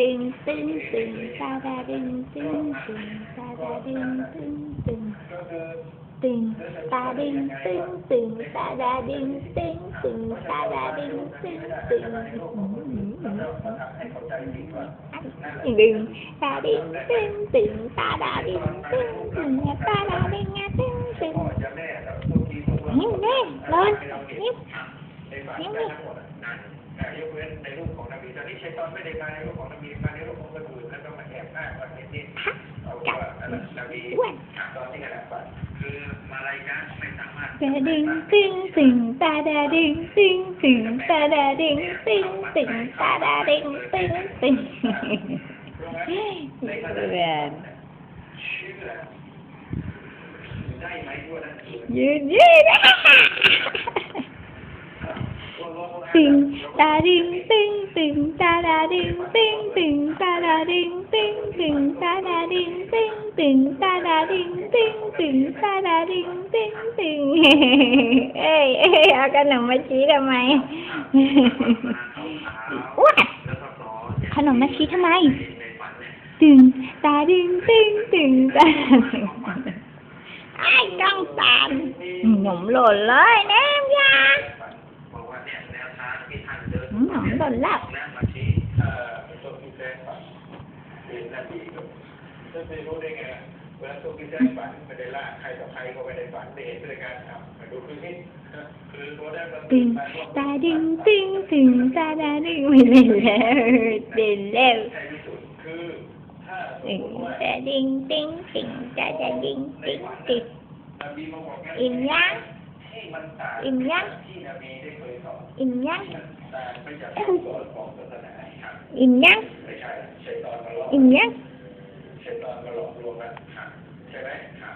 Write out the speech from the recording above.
ดึงตึงตึงตาดาดึงตึงตึงตาดาดึงตึงตึงตึงตาดึงตึงตึงตาดาดึงตึงตึงตา ดาดึงตึงตึงดึงตาดึงตึงตึงตาดาดึงตึงตึงตาดาดึงตึงตึงนี่แน่ร้อนนี่นี่นี่ยกเว้นในรูปของนบีตอนนี้ชัยตอนไม่ได้มาในรูปของนบีมาในรูปของคนอื่นแล้วก็มาแอบอ้างว่าเนี่ยนี่เอาว่าอนบีตอนที่ขณะฝันคือมาลายกาไม่สามารถตาดึงตึงตึงตาดาดึงตึงตึงตาดาดึงตึงตึงตาดาดึงตึงตึงแวนเชื่อได้ไหมว่านั้นยืนยืน ตึงตาดึงตึงตึงตาดาดึงตึงตึงตาดาดึงตึงตึงตาดาดึงตึงตึงตาดาดึงตึงตึงตาดาดึงตึงตึงเอ้ยเอ้ยเอาขนมมาชี้ทำไมว้าขนมมาชี้ทำไมตึงตาดึงตึงตึงตาไอ้ก้องตามหนมหล่นเลยแนมยาบอกว่าเนี่ยแนวทางที่ท่านเดิน หนมหล่นแล้วแล้วมาชี้เอ่อตัวที่แจ้งนเป็นนาทีก็จะไปรู้ได้ไงเวลาตัวที่แจ้งฝันไม่ได้ล่าใครต่อใครก็ไม่ได้ฝันเห็นด้วยกันครับมาดูคือนี่คือตัวได้ประตึงตาดึงตึงตึงตาดาดึงไม่เล่นแล้วเด่นแล้วตาดิงตึงตึงตาดาดิงตึงตึงอิ่มยังอิ่มยังที่นบีได้เคยสอนอิ่มยัง ต่างไปจากคำสอนของศาสนาครับอิ่มยังไม่ใช่ชัยตอนมาหลอกอิ่มยังชัยตอนมาหลอกลวงนะครับใช่ไหมครั